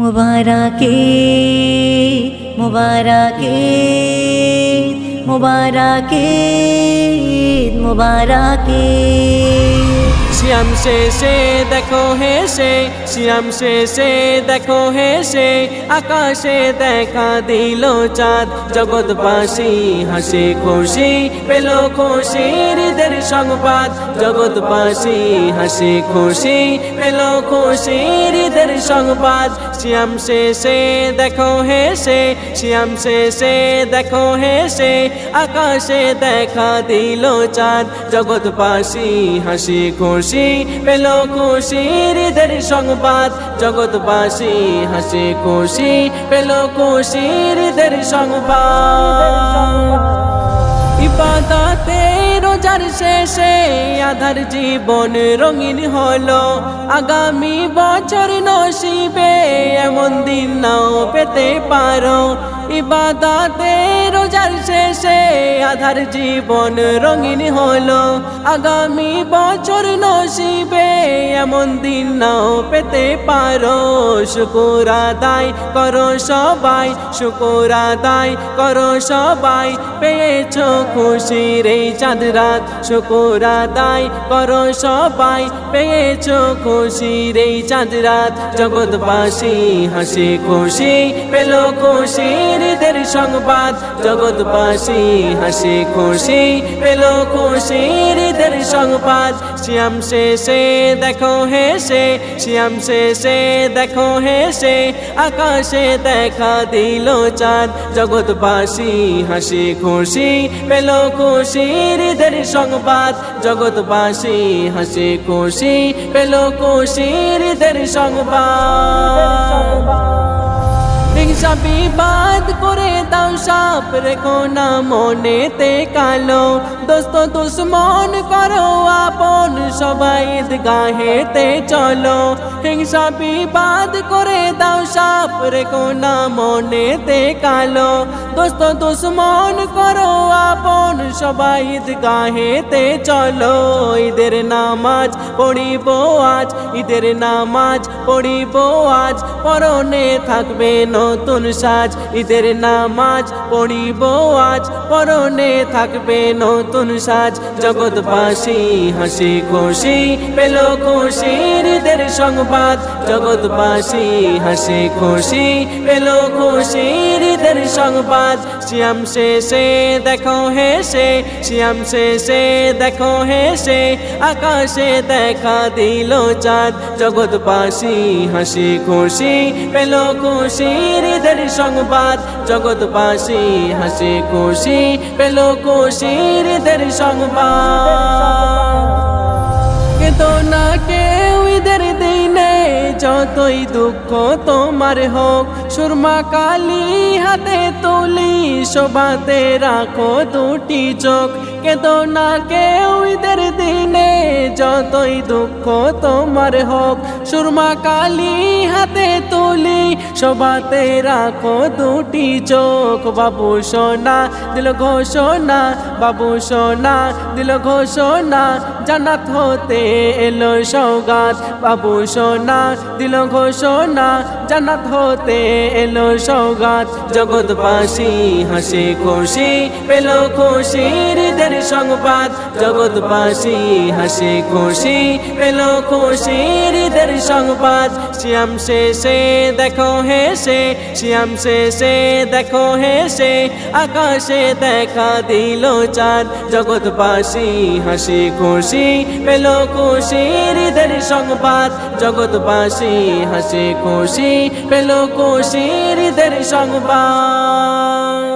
মুবারকে মুবারকে মুবারকে মুবারকে। শ্যাম শেষে দেখো হেসে শ্যাম শেষে দেখো হেসে, আকাশে দেখা দিল চাঁদ। জগৎবাসী হাসি খুশি, পেল খুশির দের সংবাদ। জগৎবাসী হাসি খুশি, পেল খুশির দের সংবাদ। শ্যাম শেষে দেখো হেসে শ্যাম শেষে দেখো হেসে, আকাশে দেখা দিল চাঁদ। জগৎবাসী হাসি খুশি পেল খুশির দের সংবাদ। জগৎবাসী হাসি খুশি, পেল খুশির দের সংবাদ। ইবাদতে রোজার শেষে আধার জীবন রঙিন হলো। আগামী বছর নসিবে এমন দিন নাও পেতে পারো। ইবাদতে রোজার শেষে আধার জীবন রঙিন হলো। আগামী বছর নসিবে এমন দিন নাও পেতে পারো। শুকুর আদায় করো সবাই, শুকুর আদায় করো সবাই। পেয়েছ খুশির এই চাঁদ রাত, শুকুর আদায় করো সবাই। পেয়েছ খুশির এই চাঁদ রাত, জগৎবাসী হাসি খুশি, পেল খুশির দের সংবাদ। জগৎবাসী হাসি খুশি, পেল খুশির দের সংবাদ। শ্যাম শেষে দেখো হেসে, শ্যাম শেষে দেখো হেসে, আকাশে দেখা দিল চাঁদ। জগৎবাসী হাসি খুশি, পেল খুশির দের সংবাদ। জগৎবাসী হাসি খুশি, পেল খুশির দের সংবাদ। হিংসা বাদ করে দাও সাপ, রেখো না মনেতে কালো। দোস্ত দুশ্মন করো আপন, সবাই গাহেতে চলো। হিংসা বিবাদ করে দাও সাপ, রেখো না মনেতে কালো। দোস্ত দুশ্মন করো আপন, সবাই গাহেতে চলো। ঈদের নামাজ পড়িব আজ, ঈদের নামাজ পড়িব আজ। পরনে থাকবে নতুন সাজ, ঈদের নামাজ পড়িব আজ। পরনে থাকবে নতুন সাজ, জগৎবাসী হাসি খুশি, পেল ঈদের সংবাদ জগৎবাসী হাসি খুশি, পেল খুশির ঈদের সংবাদ। শ্যাম শেষে দেখো হেসে, শ্যাম শেষে দেখো হেসে, আকাশে দেখা দিল চাঁদ। জগৎবাসী হাসি খুশি, পেল খুশির ঈদের সংবাদ। জগৎবাসী হাসি খুশি, পেল খুশির ঈদের সংবাদ। কিন্তু না কেউ ঈদের দিনে যতই দুঃখ তোমার হোক, সুরমা কালি হাতে তুলি, শোভাতে রাখো দুটি চোখ। কেতো না কেউ ঈদের দিনে, যতই দুঃখ তোমার হোক, সুরমা কালি হাতে তুলি, শোভাতে রাখো দুটি চোখ। বাবু সোনা, দিল ঘোষণা, বাবু সোনা, দিল ঘোষণা জানাত হতে এলো সৌগাত। বাবু সোনা, দিল ঘোষণা জানাত হতে এলো সৌগাত। জগৎবাসী হাসি খুশি, পেল খুশির দের সংবাদ। জগৎবাসী হাসি খুশি, পেল খুশির দের সংবাদ। শ্যাম শেষে দেখো হেসে শ্যাম শেষে দেখো হেসে, আকাশে দেখা দিল চাঁদ। জগৎবাসী হাসি খুশি পেল খুশির সংবাদ। জগৎবাসী হাসি খুশি পেল খুশির সংবাদ।